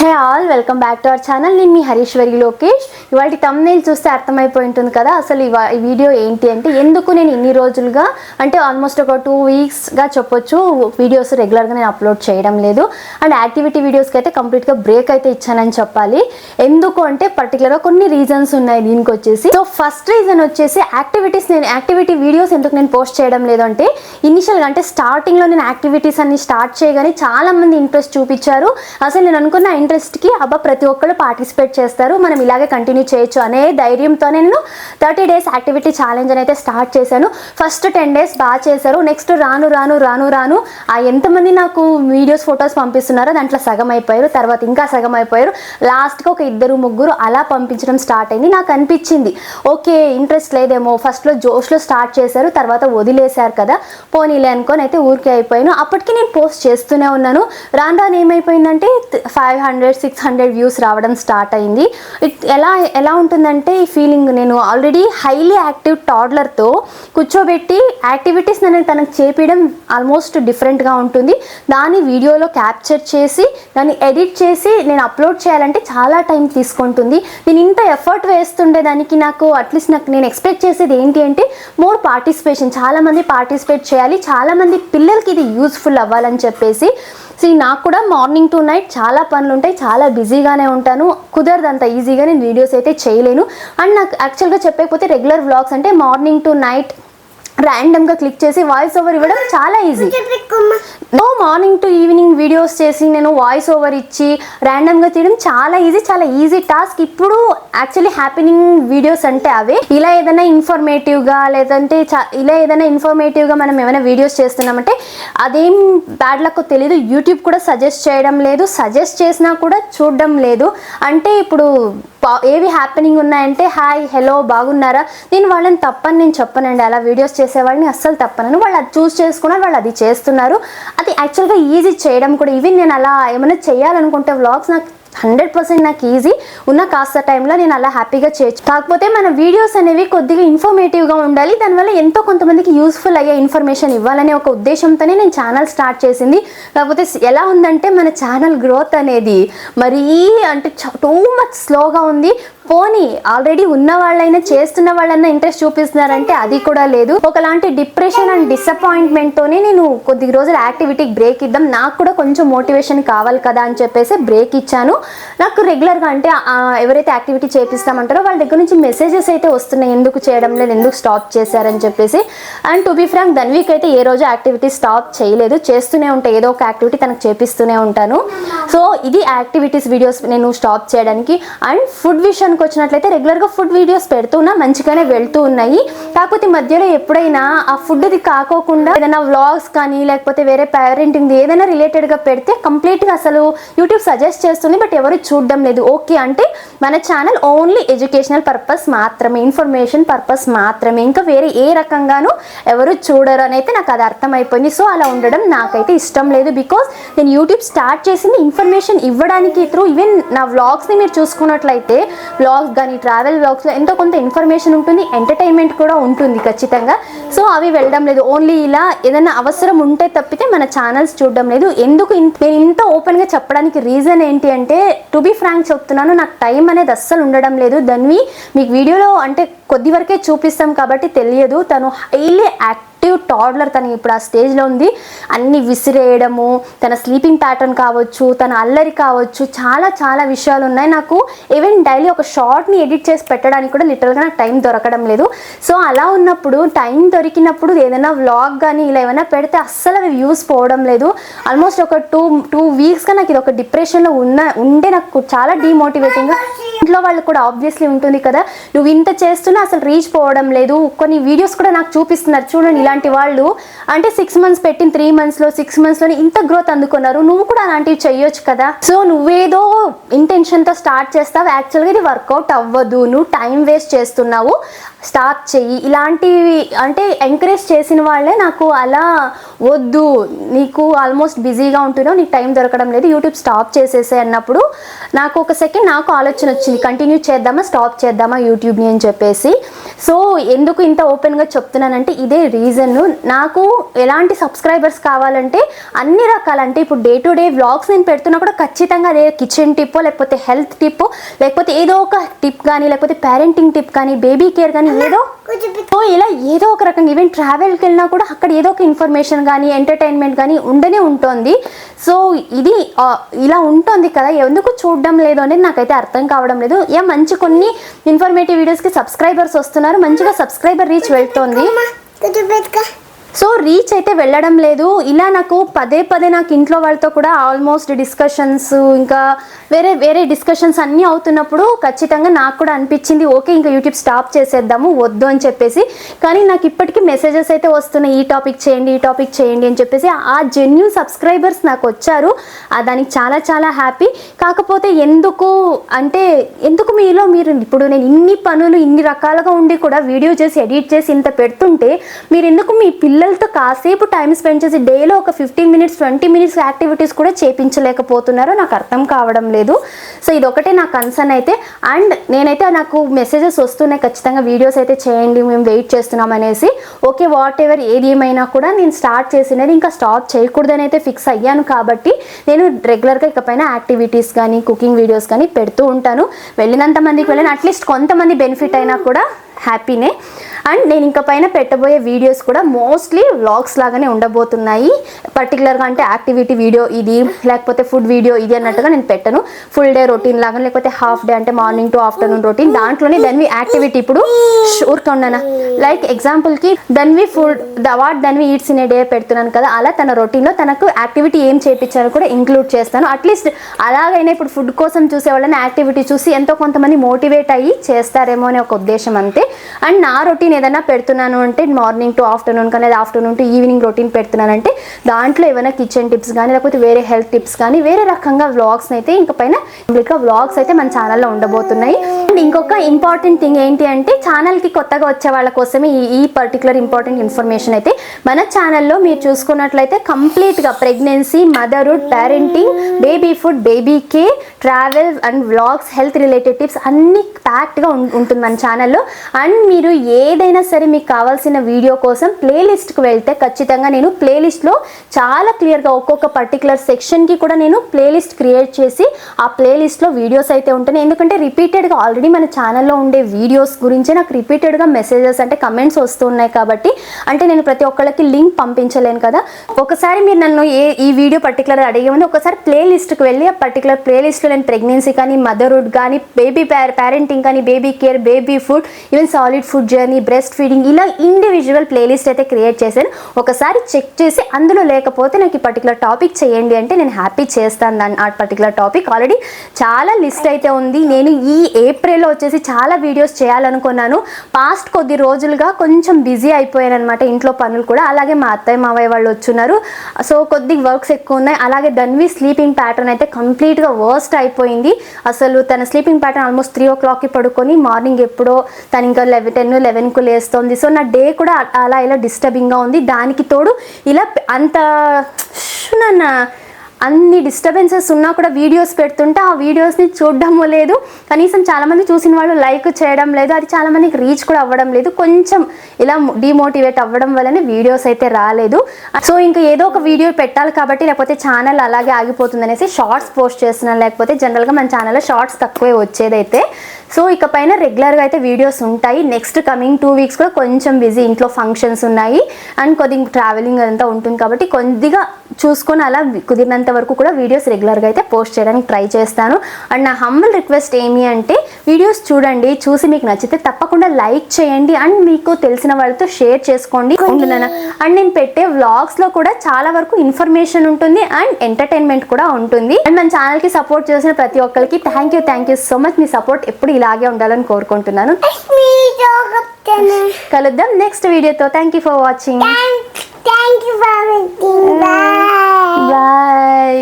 Hey all welcome back to our channel. నేను మీ హరీశ్వరి లోకేష్. ఇవాళ తమ్నేల్ చూస్తే అర్థమైపోయి ఉంటుంది కదా అసలు ఇవా ఈ వీడియో ఏంటి అంటే ఎందుకు నేను ఇన్ని రోజులుగా అంటే ఆల్మోస్ట్ ఒక టూ వీక్స్గా చెప్పొచ్చు వీడియోస్ రెగ్యులర్గా నేను అప్లోడ్ చేయడం లేదు. అండ్ యాక్టివిటీ వీడియోస్కి అయితే కంప్లీట్గా బ్రేక్ అయితే ఇచ్చానని చెప్పాలి. ఎందుకు అంటే పర్టికులర్గా కొన్ని రీజన్స్ ఉన్నాయి దీనికి వచ్చేసి. సో ఫస్ట్ రీజన్ వచ్చేసి యాక్టివిటీస్ నేను యాక్టివిటీ వీడియోస్ ఎందుకు నేను పోస్ట్ చేయడం లేదు అంటే ఇనిషియల్గా అంటే స్టార్టింగ్లో నేను యాక్టివిటీస్ అన్ని స్టార్ట్ చేయగానే చాలా మంది ఇంట్రెస్ట్ చూపించారు. అసలు నేను అనుకున్న ఇంట్రెస్ట్కి అబ్బా ప్రతి ఒక్కళ్ళు పార్టిసిపేట్ చేస్తారు. మనం ఇలాగే కంటిన్యూ చేయొచ్చు అనే ధైర్యంతోనే నేను థర్టీ డేస్ యాక్టివిటీ ఛాలెంజ్ అని అయితే స్టార్ట్ చేశాను. ఫస్ట్ టెన్ డేస్ బాగా చేశారు. నెక్స్ట్ రాను రాను రాను రాను ఆ ఎంతమంది నాకు వీడియోస్ ఫొటోస్ పంపిస్తున్నారో దాంట్లో సగం అయిపోయారు తర్వాత ఇంకా సగం అయిపోయారు లాస్ట్కి ఒక ఇద్దరు ముగ్గురు అలా పంపించడం స్టార్ట్ అయింది. నాకు అనిపించింది ఓకే ఇంట్రెస్ట్ లేదేమో. ఫస్ట్లో జోష్లో స్టార్ట్ చేశారు తర్వాత వదిలేశారు కదా. పోనీలే అనుకొని అయితే ఊరికే అయిపోయాను. అప్పటికి నేను పోస్ట్ చేస్తూనే ఉన్నాను. రాను రాను ఏమైపోయిందంటే five hundred hundred six hundred views రావడం స్టార్ట్ అయింది. ఇట్ ఎలా ఎలా ఉంటుందంటే ఈ ఫీలింగ్ నేను ఆల్రెడీ హైలీ యాక్టివ్ టాడ్లర్తో కూర్చోబెట్టి యాక్టివిటీస్ నేను తనకు చేపించడం ఆల్మోస్ట్ డిఫరెంట్గా ఉంటుంది. దాన్ని వీడియోలో క్యాప్చర్ చేసి దాన్ని ఎడిట్ చేసి నేను అప్లోడ్ చేయాలంటే చాలా టైం తీసుకుంటుంది. నేను ఇంత ఎఫర్ట్ వేస్తుండే దానికి నాకు అట్లీస్ట్ నాకు నేను ఎక్స్పెక్ట్ చేసేది ఏంటి అంటే మోర్ పార్టిసిపేషన్ చాలామంది పార్టిసిపేట్ చేయాలి. చాలామంది పిల్లలకి ఇది యూస్ఫుల్ అవ్వాలని చెప్పేసి. సో నాకు కూడా మార్నింగ్ టు నైట్ చాలా పనులు ఉంటాయి చాలా బిజీగానే ఉంటాను. కుదరదు అంత ఈజీగా నేను వీడియోస్ అయితే చేయలేను. అండ్ నాకు యాక్చువల్గా చెప్పకపోతే రెగ్యులర్ వ్లాగ్స్ అంటే మార్నింగ్ టు నైట్ ర్యాండమ్గా క్లిక్ చేసి వాయిస్ ఓవర్ ఇవ్వడం చాలా easy no morning to evening videos చేసి నేను వాయిస్ ఓవర్ ఇచ్చి ర్యాండమ్గా తీయడం చాలా ఈజీ చాలా ఈజీ టాస్క్ ఇప్పుడు యాక్చువల్లీ హ్యాపీనింగ్ వీడియోస్ అంటే అవే. ఇలా ఏదైనా ఇన్ఫర్మేటివ్గా లేదంటే చా- ఇలా ఏదైనా ఇన్ఫర్మేటివ్గా మనం ఏమైనా వీడియోస్ చేస్తున్నామంటే అదేం బ్యాడ్ లక్ తెలియదు యూట్యూబ్ కూడా సజెస్ట్ చేయడం లేదు. సజెస్ట్ చేసినా కూడా చూడడం లేదు. అంటే ఇప్పుడు ఏవి హ్యాపెనింగ్ ఉన్నాయంటే హాయ్ హలో బాగున్నారా? నేను వాళ్ళని తప్పని నేను చెప్పనండి. అలా వీడియోస్ చేసేవాడిని అస్సలు తప్పనను వాళ్ళు అది చూస్ చేసుకున్నారు వాళ్ళు అది చేస్తున్నారు. అది యాక్చువల్గా ఈజీ చేయడం కూడా ఈవెన్ నేను అలా ఏమైనా చేయాలనుకుంటే వ్లాగ్స్ నాకు హండ్రెడ్ పర్సెంట్ నాకు ఈజీ ఉన్న కాస్త టైంలో నేను అలా హ్యాపీగా చేయొచ్చు కాకపోతే మన వీడియోస్ అనేవి కొద్దిగా ఇన్ఫర్మేటివ్గా ఉండాలి. దానివల్ల ఎంతో కొంతమందికి యూస్ఫుల్ అయ్యే ఇన్ఫర్మేషన్ ఇవ్వాలనే ఒక ఉద్దేశంతోనే నేను ఛానల్ స్టార్ట్ చేసింది. కాకపోతే ఎలా ఉందంటే మన ఛానల్ గ్రోత్ అనేది మరీ అంటే టూ మచ్ స్లోగా ఉంది. పోనీ ఆల్రెడీ ఉన్న వాళ్ళైనా చేస్తున్న వాళ్ళైనా ఇంట్రెస్ట్ చూపిస్తున్నారంటే అది కూడా లేదు. ఒకలాంటి డిప్రెషన్ అండ్ డిసప్పాయింట్మెంట్ తోనే నేను కొద్ది రోజులు యాక్టివిటీకి బ్రేక్ ఇద్దాం. నాకు కూడా కొంచెం మోటివేషన్ కావాలి కదా అని చెప్పేసి బ్రేక్ ఇచ్చాను. నాకు రెగ్యులర్గా అంటే ఎవరైతే యాక్టివిటీ చేపిస్తామంటారో వాళ్ళ దగ్గర నుంచి మెసేజెస్ అయితే వస్తున్నాయి. ఎందుకు చేయడం లేదు? ఎందుకు స్టాప్ చేశారని చెప్పేసి. అండ్ టు బి ఫ్రాంక్ ధన్వీక్ అయితే ఏ రోజు యాక్టివిటీ స్టాప్ చేయలేదు. చేస్తూనే ఉంటాయి ఏదో ఒక యాక్టివిటీ తనకు చేపిస్తూనే ఉంటాను. సో ఇది యాక్టివిటీస్ వీడియోస్ నేను స్టాప్ చేయడానికి. అండ్ ఫుడ్ విషయానికి వచ్చినట్లయితే రెగ్యులర్గా ఫుడ్ వీడియోస్ పెడుతున్నా మంచిగానే వెళ్తూ ఉన్నాయి. కాకపోతే మధ్యలో ఎప్పుడైనా ఆ ఫుడ్ది కాకోకుండా ఏదైనా వ్లాగ్స్ కానీ లేకపోతే వేరే పేరెంటింగ్ ఏదైనా రిలేటెడ్గా పెడితే కంప్లీట్గా అసలు యూట్యూబ్ సజెస్ట్ చేస్తుంది బట్ ఎవరు చూడడం లేదు. ఓకే అంటే మన ఛానల్ ఓన్లీ ఎడ్యుకేషనల్ పర్పస్ మాత్రమే ఇన్ఫర్మేషన్ పర్పస్ మాత్రమే. ఇంకా వేరే ఏ రకంగానూ ఎవరు చూడరు అని అయితే నాకు అది అర్థమైపోయింది. సో అలా ఉండడం నాకైతే ఇష్టం లేదు బికాస్ నేను యూట్యూబ్ స్టార్ట్ చేసింది ఇన్ఫర్మేషన్ ఇవ్వడానికి త్రూ ఈవెన్ నా వ్లాగ్స్ని మీరు చూసుకున్నట్లయితే వ్లాగ్స్ కానీ ట్రావెల్ వ్లాగ్స్లో ఎంతో కొంత ఇన్ఫర్మేషన్ ఉంటుంది ఎంటర్టైన్మెంట్ కూడా ఉంటుంది ఖచ్చితంగా. సో అవి వెళ్ళడం లేదు. ఓన్లీ ఇలా ఏదైనా అవసరం ఉంటే తప్పితే మన ఛానల్స్ చూడడం లేదు. ఎందుకు నేను ఇంత ఓపెన్గా చెప్పడానికి రీజన్ ఏంటి అంటే టు బి ఫ్రాంక్ చెప్తున్నాను నాకు టైం అనేది అస్సలు ఉండడం లేదు. దాన్ని మీకు వీడియోలో అంటే కొద్ది వరకే చూపిస్తాం కాబట్టి తెలియదు. తను హైలీ యాక్టివ్ టాడ్లర్ తను ఇప్పుడు ఆ స్టేజ్లో ఉంది. అన్ని విసిరేయడము తన స్లీపింగ్ ప్యాటర్న్ కావచ్చు తన అల్లరి కావచ్చు చాలా చాలా విషయాలు ఉన్నాయి. నాకు ఈవెన్ డైలీ ఒక షార్ట్ని ఎడిట్ చేసి పెట్టడానికి కూడా లిటరల్గా నాకు టైం దొరకడం లేదు. సో అలా ఉన్నప్పుడు టైం దొరికినప్పుడు ఏదైనా వ్లాగ్ కానీ ఇలా ఏమైనా పెడితే అస్సలు అవి వ్యూస్ పోవడం లేదు. ఆల్మోస్ట్ ఒక టూ టూ వీక్స్గా నాకు ఇది ఒక డిప్రెషన్లో ఉన్న ఉండే నాకు చాలా డీమోటివేటింగ్గా ఇంట్లో వాళ్ళు కూడా ఆబ్వియస్లీ ఉంటుంది కదా. నువ్వు ఇంత చేస్తున్నా అసలు రీచ్ పోవడం లేదు. కొన్ని వీడియోస్ కూడా నాకు చూపిస్తున్నారు. చూడండి ఇలాంటి వాళ్ళు. అంటే సిక్స్ మంత్స్ పెట్టిన త్రీ మంత్స్లో సిక్స్ మంత్స్లోనే ఇంత గ్రోత్ అందుకున్నారు. నువ్వు కూడా అలాంటివి చెయ్యొచ్చు కదా. సో నువ్వేదో ఇంటెన్షన్తో స్టార్ట్ చేస్తావు. యాక్చువల్గా ఇది వర్కౌట్ అవ్వదు. నువ్వు టైం వేస్ట్ చేస్తున్నావు. స్టార్ట్ చెయ్యి. ఇలాంటివి అంటే ఎంకరేజ్ చేసిన వాళ్ళే నాకు అలా వద్దు నీకు ఆల్మోస్ట్ బిజీగా ఉంటున్నావు నీకు టైం దొరకడం లేదు యూట్యూబ్ స్టాప్ చేసేసే అన్నప్పుడు నాకు ఒక సెకండ్ నాకు ఆలోచన వచ్చింది. కంటిన్యూ చేద్దామా స్టాప్ చేద్దామా యూట్యూబ్ని అని చెప్పేసి. సో ఎందుకు ఇంత ఓపెన్గా చెప్తున్నానంటే ఇదే రీజన్ నాకు ఎలాంటి సబ్స్క్రైబర్స్ కావాలంటే అన్ని రకాల అంటే ఇప్పుడు డే టు డే వ్లాగ్స్ నేను పెడుతున్నా కూడా ఖచ్చితంగా అదే కిచెన్ టిప్ లేకపోతే హెల్త్ టిప్ లేకపోతే ఏదో ఒక టిప్ కానీ లేకపోతే పేరెంటింగ్ టిప్ కానీ బేబీ కేర్ కానీ ఏదో సో ఇలా ఏదో ఒక రకంగా ఈవెన్ ట్రావెల్కి వెళ్ళినా కూడా అక్కడ ఏదో ఒక ఇన్ఫర్మేషన్ కానీ ఎంటర్టైన్మెంట్ కానీ ఉండనే ఉంటుంది. సో ఇది ఇలా ఉంటుంది కదా ఎందుకు చూడడం లేదు అనేది నాకైతే అర్థం కావడం లేదు. ఏ మంచి కొన్ని ఇన్ఫర్మేటివ్ వీడియోస్కి సబ్స్క్రైబర్స్ వస్తున్నారు మంచిగా సబ్స్క్రైబర్ రీచ్ వెళ్తోంది. సో రీచ్ అయితే వెళ్ళడం లేదు. ఇలా నాకు పదే పదే నాకు ఇంట్లో వాళ్ళతో కూడా ఆల్మోస్ట్ డిస్కషన్స్ ఇంకా వేరే వేరే డిస్కషన్స్ అన్నీ అవుతున్నప్పుడు ఖచ్చితంగా నాకు కూడా అనిపించింది ఓకే ఇంకా యూట్యూబ్ స్టాప్ చేసేద్దాము వద్దు అని చెప్పేసి. కానీ నాకు ఇప్పటికీ మెసేజెస్ అయితే వస్తున్నాయి ఈ టాపిక్ చేయండి ఈ టాపిక్ చేయండి అని చెప్పేసి. ఆ జెన్యున్ సబ్స్క్రైబర్స్ నాకు వచ్చారు. దానికి చాలా చాలా హ్యాపీ కాకపోతే ఎందుకు అంటే ఎందుకు మీలో మీరు ఇప్పుడు నేను ఇన్ని పనులు ఇన్ని రకాలుగా ఉండి కూడా వీడియో చేసి ఎడిట్ చేసి ఇంత పెడుతుంటే మీరు ఎందుకు మీ పిల్ల పిల్లలతో కాసేపు టైం స్పెండ్ చేసి డేలో ఒక fifteen minutes twenty minutes activities కూడా చేపించలేకపోతున్నారో నాకు అర్థం కావడం లేదు. సో ఇది ఒకటే నా కన్సర్న్ అయితే. అండ్ నేనైతే నాకు మెసేజెస్ వస్తున్నాయి. ఖచ్చితంగా వీడియోస్ అయితే చేయండి మేము వెయిట్ చేస్తున్నాం అనేసి. ఓకే వాట్ ఎవర్ ఏది ఏమైనా కూడా నేను స్టార్ట్ చేసినది ఇంకా స్టాప్ చేయకూడదని అయితే ఫిక్స్ అయ్యాను కాబట్టి నేను రెగ్యులర్గా ఇకపైన యాక్టివిటీస్ కానీ కుకింగ్ వీడియోస్ కానీ పెడుతూ ఉంటాను. వెళ్ళినంత మందికి వెళ్ళిన అట్లీస్ట్ కొంతమంది బెనిఫిట్ అయినా కూడా హ్యాపీనే. అండ్ నేను ఇంకా పైన పెట్టబోయే వీడియోస్ కూడా మోస్ట్లీ వ్లాగ్స్ లాగానే ఉండబోతున్నాయి. పర్టికులర్గా అంటే యాక్టివిటీ వీడియో ఇది లేకపోతే ఫుడ్ వీడియో ఇది అన్నట్టుగా నేను పెట్టను. ఫుల్ డే రొటీన్ లాగా లేకపోతే హాఫ్ డే అంటే మార్నింగ్ టు ఆఫ్టర్నూన్ రొటీన్. దాంట్లోనే దన్వి యాక్టివిటీ ఇప్పుడు ఊరుకున్నానా లైక్ ఎగ్జాంపుల్కి Dhanvi food the what Dhanvi eats in a day పెడుతున్నాను కదా అలా తన రొటీన్లో తనకు యాక్టివిటీ ఏం చేయించారో కూడా ఇంక్లూడ్ చేస్తాను. అట్లీస్ట్ అలాగైనా ఇప్పుడు ఫుడ్ కోసం చూసే వాళ్ళని యాక్టివిటీ చూసి ఎంతో కొంతమంది మోటివేట్ అయ్యి చేస్తారేమో అనే ఒక ఉద్దేశం అంతే. అండ్ నా రొటీన్ ఏదైనా పెడుతున్నాను అంటే మార్నింగ్ టు ఆఫ్టర్నూన్ కానీ లేదా ఆఫ్టర్నూన్ టు ఈవినింగ్ రొటీన్ పెడుతున్నానంటే దాంట్లో ఏమైనా కిచెన్ టిప్స్ కానీ లేకపోతే వేరే హెల్త్ టిప్స్ కానీ వేరే రకంగా వ్లాగ్స్ అయితే ఇంకా పైన ఇంకా వ్లాగ్స్ అయితే మన ఛానల్లో ఉండబోతున్నాయి. అండ్ ఇంకొక ఇంపార్టెంట్ థింగ్ ఏంటి అంటే ఛానల్కి కొత్తగా వచ్చే వాళ్ళ కోసమే ఈ ఈ పర్టికులర్ ఇంపార్టెంట్ ఇన్ఫర్మేషన్ అయితే మన ఛానల్లో మీరు చూసుకున్నట్లయితే కంప్లీట్గా pregnancy motherhood parenting baby food baby care travel and vlogs health related tips అన్ని ప్యాక్డ్గా ఉంటుంది మన ఛానల్లో. అండ్ మీరు ఏదైనా సరే మీకు కావాల్సిన వీడియో కోసం ప్లేలిస్ట్కి వెళ్తే ఖచ్చితంగా నేను ప్లేలిస్ట్లో చాలా క్లియర్గా ఒక్కొక్క పర్టికులర్ సెక్షన్కి కూడా నేను ప్లేలిస్ట్ క్రియేట్ చేసి ఆ ప్లేలిస్ట్లో వీడియోస్ అయితే ఉంటున్నాయి. ఎందుకంటే రిపీటెడ్గా ఆల్రెడీ మన ఛానల్లో ఉండే వీడియోస్ గురించి నాకు రిపీటెడ్గా మెసేజెస్ అంటే కమెంట్స్ వస్తున్నాయి కాబట్టి అంటే నేను ప్రతి ఒక్కళ్ళకి లింక్ పంపించలేను కదా. ఒకసారి మీరు నన్ను ఏ ఈ వీడియో పర్టికులర్ అడిగే ముందు ఒకసారి ప్లేలిస్ట్కి వెళ్ళి ఆ పర్టికులర్ ప్లేలిస్ట్లో నేను ప్రెగ్నెన్సీ కానీ మదర్హుడ్ కానీ బేబీ పేరెంటింగ్ కానీ baby care baby food even solid food journey breast feeding ఇలా ఇండివిజువల్ ప్లేలిస్ట్ అయితే క్రియేట్ చేశాను. ఒకసారి చెక్ చేసి అందులో లేకపోతే నాకు ఈ పర్టికులర్ టాపిక్ చేయండి అంటే నేను హ్యాపీ చేస్తాను దాన్ని ఆ పర్టికులర్ టాపిక్ ఆల్రెడీ చాలా లిస్ట్ అయితే ఉంది. నేను ఈ ఏప్రిల్లో వచ్చేసి చాలా వీడియోస్ చేయాలనుకున్నాను. పాస్ట్ కొద్ది రోజులుగా కొంచెం బిజీ అయిపోయాను అనమాట ఇంట్లో పనులు కూడా. అలాగే మా అత్తయ్య మావయ్య వాళ్ళు వచ్చున్నారు. సో కొద్ది వర్క్స్ ఎక్కువ ఉన్నాయి. అలాగే ధన్వి స్లీపింగ్ ప్యాటర్న్ అయితే కంప్లీట్గా వర్స్ట్ అయిపోయింది. అసలు తన స్లీపింగ్ ప్యాటర్న్ ఆల్మోస్ట్ త్రీ ఓ క్లాక్కి పడుకొని మార్నింగ్ ఎప్పుడో తను ఇంకా లెవెన్ టెన్ లెవెన్కు లేస్తుంది. సో నా డే కూడా అలా ఇలా డిస్టర్బింగ్గా ఉంది. దానికి తోడు ఇలా అంత నన్న అన్ని డిస్టర్బెన్సెస్ ఉన్నా కూడా వీడియోస్ పెడుతుంటే ఆ వీడియోస్ని చూడడము లేదు. కనీసం చాలామంది చూసిన వాళ్ళు లైక్ చేయడం లేదు. అది చాలామందికి రీచ్ కూడా అవ్వడం లేదు. కొంచెం ఇలా డిమోటివేట్ అవ్వడం వల్లనే వీడియోస్ అయితే రాలేదు. సో ఇంకా ఏదో ఒక వీడియో పెట్టాలి కాబట్టి లేకపోతే ఛానల్ అలాగే ఆగిపోతుంది అనేసి షార్ట్స్ పోస్ట్ చేస్తున్నాను. లేకపోతే జనరల్గా మన ఛానల్లో షార్ట్స్ తక్కువే వచ్చేదైతే సో ఇక పైన రెగ్యులర్గా అయితే వీడియోస్ ఉంటాయి. నెక్స్ట్ కమింగ్ టూ వీక్స్ కూడా కొంచెం బిజీ ఇంట్లో ఫంక్షన్స్ ఉన్నాయి. అండ్ కొద్దిగా ట్రావెలింగ్ అదంతా ఉంటుంది కాబట్టి కొద్దిగా చూసుకొని అలా కుదిరినంత వరకు కూడా వీడియోస్ రెగ్యులర్గా అయితే పోస్ట్ చేయడానికి ట్రై చేస్తాను. అండ్ నా హంబల్ రిక్వెస్ట్ ఏమి అంటే వీడియోస్ చూడండి చూసి మీకు నచ్చితే తప్పకుండా లైక్ చేయండి. అండ్ మీకు తెలిసిన వాళ్ళతో షేర్ చేసుకోండి. అండ్ నేను పెట్టే వ్లాగ్స్లో కూడా చాలా వరకు ఇన్ఫర్మేషన్ ఉంటుంది అండ్ ఎంటర్టైన్మెంట్ కూడా ఉంటుంది. అండ్ మన ఛానల్కి సపోర్ట్ చేసిన ప్రతి ఒక్కరికి thank you thank you so much me support ఎప్పుడు ఇలాగే ఉండాలని కోరుకుంటున్నాను. కలుద్దాం నెక్స్ట్ వీడియోతో. Thank you for watching bye